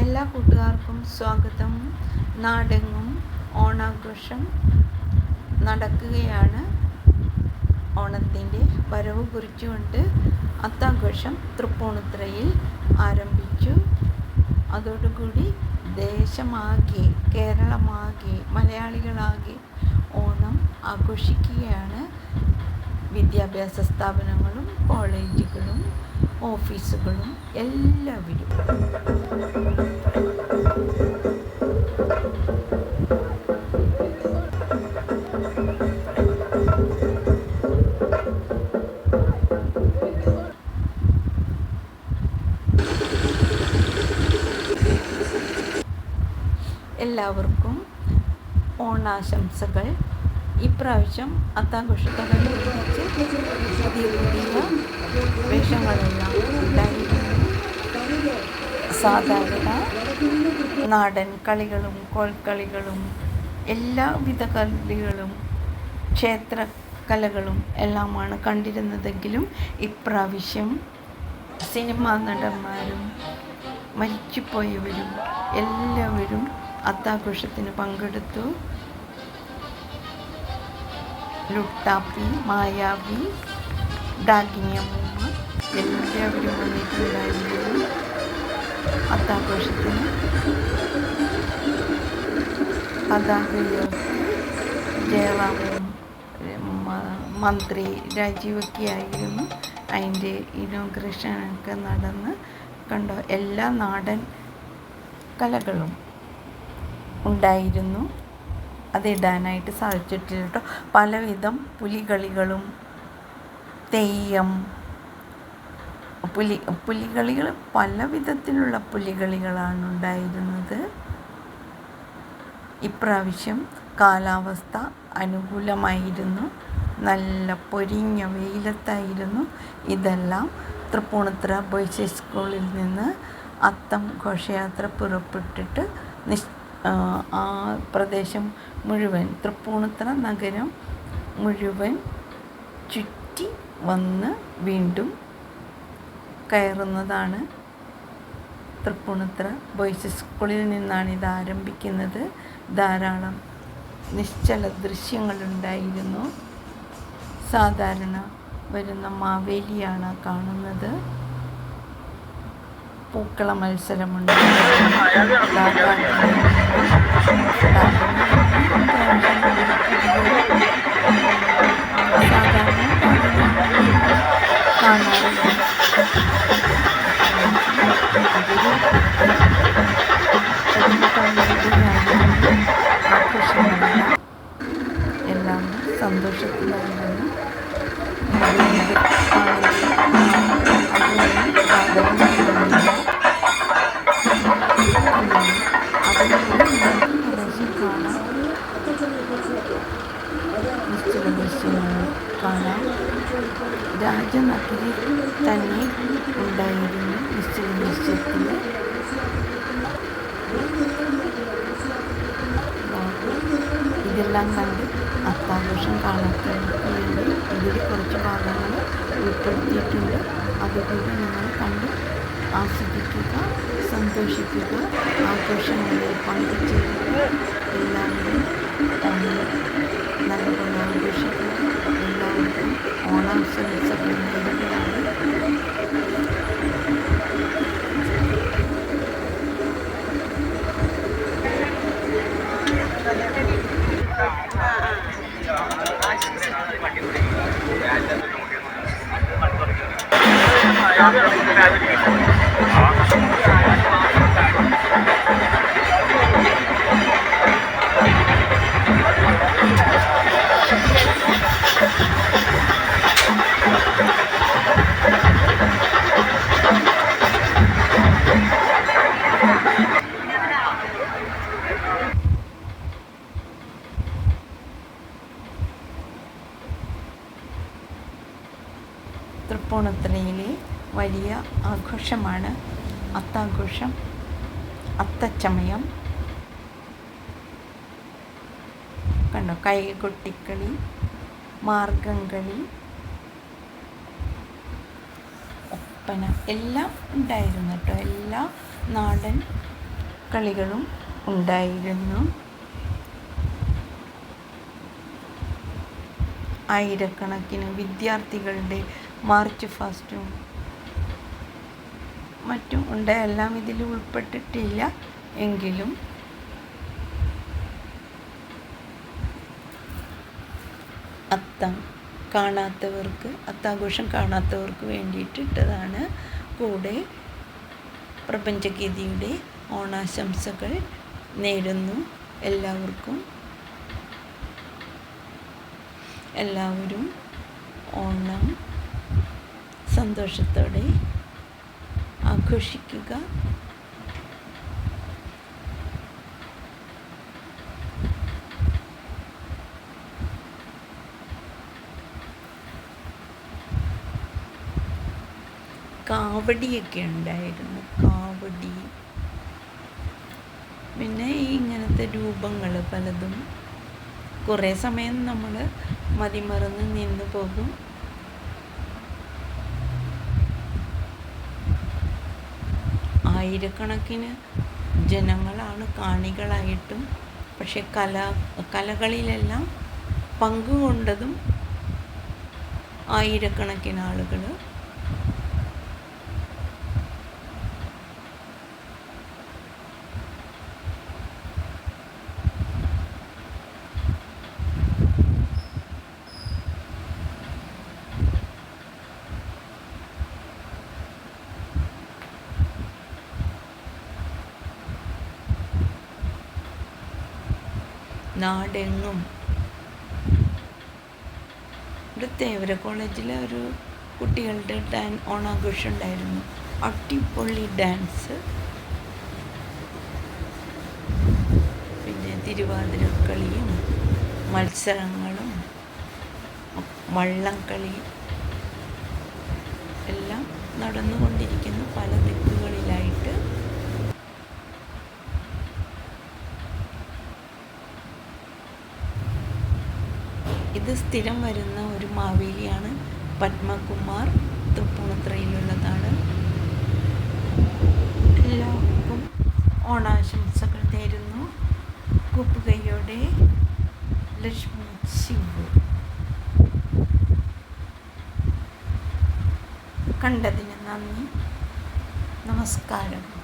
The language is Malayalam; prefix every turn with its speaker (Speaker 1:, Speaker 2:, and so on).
Speaker 1: എല്ലാ കൂട്ടുകാർക്കും സ്വാഗതം. നാടെങ്ങും ഓണാഘോഷം നടക്കുകയാണ്. ഓണത്തിന്റെ വരവ് കുറിച്ചുകൊണ്ട് അത്താഘോഷം തൃപ്പൂണിത്തുറയിൽ ആരംഭിച്ചു. അതോടുകൂടി ദേശമാകെ കേരളമാകെ മലയാളികളാകെ ഓണം ആഘോഷിക്കുകയാണ്. വിദ്യാഭ്യാസ സ്ഥാപനങ്ങളും കോളേജുകളും ഓഫീസുകളും എല്ലാവരും എല്ലാവർക്കും ഓണാശംസകൾ. ഇപ്രാവശ്യം അത്താഘോഷത്തോടനുബന്ധിച്ച് പുതിയ പുതിയ വേഷങ്ങളെല്ലാം ഉണ്ടായിരുന്നു സാധാരണ നാടൻ കളികളും കോൽക്കളികളും എല്ലാവിധ കളികളും ക്ഷേത്ര കലകളും എല്ലാമാണ് കണ്ടിരുന്നതെങ്കിലും ഇപ്രാവശ്യം സിനിമാ നടന്മാരും മരിച്ചുപോയവരും എല്ലാവരും അത്താഘോഷത്തിന് പങ്കെടുത്തു. ലുട്ടാപ്പി മായാവി ഡാഗിനിയമ്മ എല്ലാവരും വന്നിട്ടുണ്ടായിരുന്നു അത്താഘോഷത്തിന്. പതാക ഉയർത്തി ജയറാമും മന്ത്രി രാജീവൊക്കെ ആയിരുന്നു. അതിന്റെ ഇനോഗ്രേഷനൊക്കെ നടന്ന് കണ്ടോ എല്ലാ നാടൻ കലകളും ഉണ്ടായിരുന്നു. അതിടാനായിട്ട് സാധിച്ചിട്ടില്ല കേട്ടോ പലവിധം പുലികളികളും തെയ്യം പുലി പുലികളികൾ പല വിധത്തിലുള്ള പുലികളികളാണ് ഉണ്ടായിരുന്നത്. ഇപ്രാവശ്യം കാലാവസ്ഥ അനുകൂലമായിരുന്നു. നല്ല പൊരിഞ്ഞ വെയിലത്തായിരുന്നു. ഇതെല്ലാം തൃപ്പൂണിത്തുറ ബോയ്സ് സ്കൂളിൽ നിന്ന് അത്തം ഘോഷയാത്ര പുറപ്പെട്ടിട്ട് നിശ് ആ, പ്രദേശം മുഴുവൻ തൃപ്പൂണിത്തുറ നഗരം മുഴുവൻ ചുറ്റി വന്ന് വീണ്ടും കയറുന്നതാണ് തൃപ്പൂണിത്തുറ. ബോയ്സ് സ്കൂളിൽ നിന്നാണ് ഇത് ആരംഭിക്കുന്നത്. ധാരാളം നിശ്ചല ദൃശ്യങ്ങളുണ്ടായിരുന്നു. സാധാരണ വരുന്ന മാവേലിയാണ് കാണുന്നത്. പൂക്കള മത്സരമുണ്ട്. കാണാറുണ്ട് രാജനഗരി തന്നെ ഉണ്ടായിരുന്നു നിശ്ചല ദൃശ്യത്തിൽ ഇതെല്ലാം കണ്ട് അത്താഘോഷം കാണാത്തവർക്ക് വേണ്ടി ഇതിൽ കുറച്ച് ഭാഗങ്ങൾ ഉൾപ്പെടുത്തിയിട്ടുണ്ട്. അതുകൊണ്ട് നിങ്ങൾ കണ്ട് ആസ്വദിക്കുക സന്തോഷിക്കുക ആഘോഷങ്ങളിൽ പങ്കുചേരുക. എല്ലാവരും നല്ലതൊന്ന് ആഘോഷിക്കുക എല്ലാവർക്കും ഓണാശംസകൾ നേരുകയാണ് തൃപ്പൂണിത്തുറയിലെ വലിയ ആഘോഷമാണ് അത്താഘോഷം അത്തച്ചമയം. കണ്ടോ? കൈകൊട്ടിക്കളി മാർഗംകളി ഒപ്പന എല്ലാം ഉണ്ടായിരുന്നു കേട്ടോ. എല്ലാ നാടൻ കളികളും ഉണ്ടായിരുന്നു. ആയിരക്കണക്കിന് വിദ്യാർത്ഥികളുടെ മാർച്ച് ഫാസ്റ്റും മറ്റും ഉണ്ട്. എല്ലാം ഇതിൽ ഉൾപ്പെട്ടിട്ടില്ല എങ്കിലും. അത്തം കാണാത്തവർക്ക് അത്താഘോഷം കാണാത്തവർക്ക് വേണ്ടിയിട്ട് ഇട്ടതാണ്. കൂടെ പ്രപഞ്ചഗീതിയുടെ ഓണാശംസകൾ നേരുന്നു എല്ലാവർക്കും. എല്ലാവരും ഓണം സന്തോഷത്തോടെ ആഘോഷിക്കുക. കാവടിയൊക്കെ ഉണ്ടായിരുന്നു. കാവടി. പിന്നെ ഇങ്ങനത്തെ രൂപങ്ങൾ പലതും. കുറേ സമയം നമ്മൾ മതിമറന്ന് നിന്ന് പോകും. ആയിരക്കണക്കിന് ജനങ്ങളാണ് കാണികളായിട്ടും പക്ഷെ കല കലകളിലെല്ലാം പങ്കുകൊണ്ടതും ആയിരക്കണക്കിന് ആളുകൾ നാടെങ്ങും. ഇവിടെ തേവര കോളേജിലെ ഒരു കുട്ടികളുടെ ഡാൻ ഓണാഘോഷം ഉണ്ടായിരുന്നു അട്ടിപ്പൊള്ളി ഡാൻസ്. പിന്നെ തിരുവാതിരക്കളിയും മത്സരങ്ങളും വള്ളംകളി എല്ലാം നടന്നുകൊണ്ടിരിക്കുന്നു പല ഇത് സ്ഥിരം വരുന്ന ഒരു മാവേലിയാണ് പത്മകുമാർ തൃപ്പൂണിത്തറയിലുള്ളതാണ്. എല്ലാവർക്കും ഓണാശംസകൾ നേരുന്നു. കുപ്പുകൈയോടെ ലക്ഷ്മി ശിവു. കണ്ടതിന് നന്ദി. നമസ്കാരം.